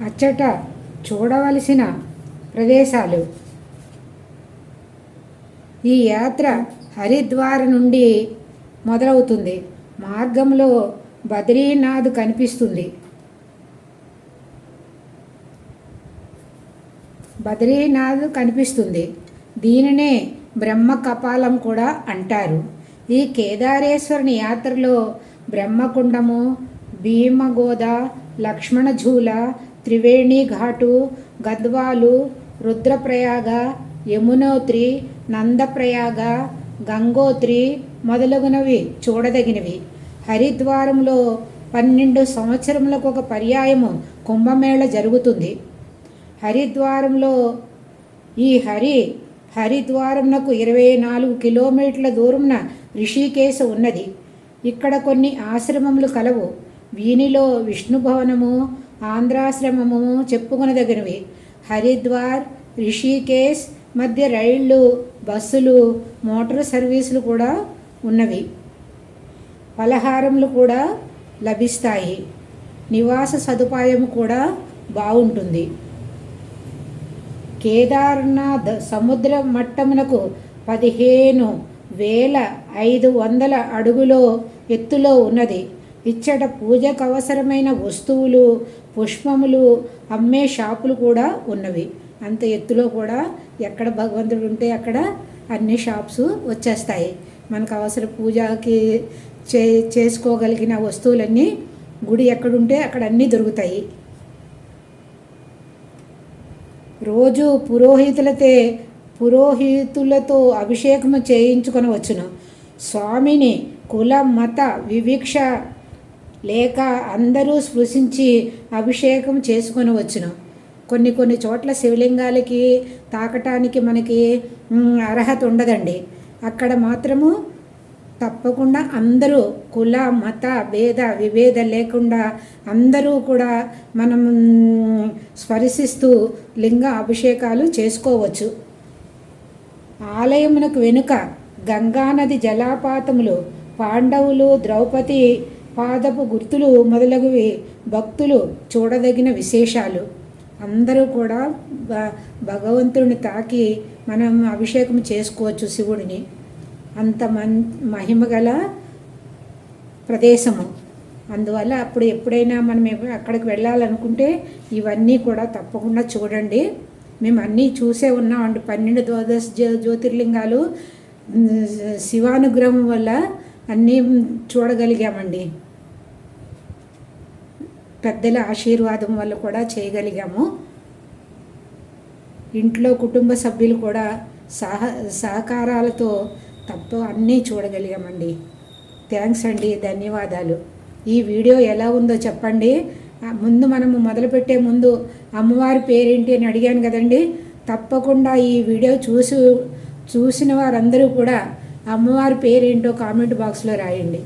అచ్చట చూడవలసిన ప్రదేశాలు. ఈ యాత్ర హరిద్వార్ నుండి మొదలవుతుంది. మార్గంలో బద్రీనాథ్ కనిపిస్తుంది. బద్రీనాథ్ కనిపిస్తుంది. దీనినే బ్రహ్మ కపాలం కూడా అంటారు. ఈ కేదారేశ్వరుని యాత్రలో బ్రహ్మకుండము భీమగోద లక్ష్మణఝూల త్రివేణి ఘాటు గద్వాలు రుద్రప్రయాగ యమునోత్రి నందప్రయాగ గంగోత్రి మొదలగునవి చూడదగినవి. హరిద్వారంలో పన్నెండు సంవత్సరములకు ఒక పర్యాయము కుంభమేళ జరుగుతుంది. హరిద్వారంలో ఈ హరి హరిద్వారంనకు ఇరవై నాలుగు కిలోమీటర్ల దూరంన రిషికేశ ఉన్నది. ఇక్కడ కొన్ని ఆశ్రమములు కలవు. వీనిలో విష్ణుభవనము ఆంధ్రాశ్రమము చెప్పుకొనదగినవి. హరిద్వార్ రిషికేశ్ మధ్య రైళ్ళు బస్సులు మోటార్ సర్వీసులు కూడా ఉన్నవి. పలహారములు కూడా లభిస్తాయి. నివాస సదుపాయం కూడా బాగుంటుంది. కేదార్నాథ్ సముద్ర మట్టమునకు పదిహేను వేల ఐదు వందల అడుగులో ఎత్తులో ఉన్నది. ఇచ్చట పూజకు అవసరమైన వస్తువులు పుష్పములు అమ్మే షాపులు కూడా ఉన్నవి. అంత ఎత్తులో కూడా ఎక్కడ భగవంతుడు ఉంటే అక్కడ అన్ని షాప్స్ వచ్చేస్తాయి. మనకు అవసర పూజకి చే చేసుకోగలిగిన వస్తువులన్నీ గుడి ఎక్కడుంటే అక్కడ అన్నీ దొరుకుతాయి. రోజు పురోహితులతే పురోహితులతో అభిషేకము చేయించుకొనవచ్చును. స్వామిని కుల మత వివీక్ష లేక అందరూ స్పృశించి అభిషేకం చేసుకొనవచ్చును కొన్ని కొన్ని చోట్ల శివలింగాలకి తాకటానికి మనకి అర్హత ఉండదండి. అక్కడ మాత్రము తప్పకుండా అందరూ కుల మత భేద విభేద లేకుండా అందరూ కూడా మనం స్పరిశిస్తూ లింగ అభిషేకాలు చేసుకోవచ్చు. ఆలయమునకు వెనుక గంగానది జలాపాతములు పాండవులు ద్రౌపది పాదపు గుర్తులు మొదలగువి భక్తులు చూడదగిన విశేషాలు. అందరూ కూడా భ- భగవంతుడిని తాకి మనం అభిషేకం చేసుకోవచ్చు శివుడిని. అంత మన్ మహిమగల ప్రదేశము. అందువల్ల అప్పుడు ఎప్పుడైనా మనం అక్కడికి వెళ్ళాలనుకుంటే ఇవన్నీ కూడా తప్పకుండా చూడండి. మేము అన్నీ చూసే ఉన్నామండి పన్నెండు ద్వాదశ జ్యో జ్యోతిర్లింగాలు శివానుగ్రహం వల్ల అన్నీ చూడగలిగామండి. పెద్దల ఆశీర్వాదం వల్ల కూడా చేయగలిగాము. ఇంట్లో కుటుంబ సభ్యులు కూడా సహ సహకారాలతో తప్ప అన్నీ చూడగలిగామండి. థ్యాంక్స్ అండి ధన్యవాదాలు. ఈ వీడియో ఎలా ఉందో చెప్పండి. ముందు మనము మొదలుపెట్టే ముందు అమ్మవారి పేరేంటి అని అడిగాను కదండి. తప్పకుండా ఈ వీడియో చూసి చూసిన వారందరూ కూడా అమ్మవారి పేరేంటో కామెంట్ బాక్స్లో రాయండి.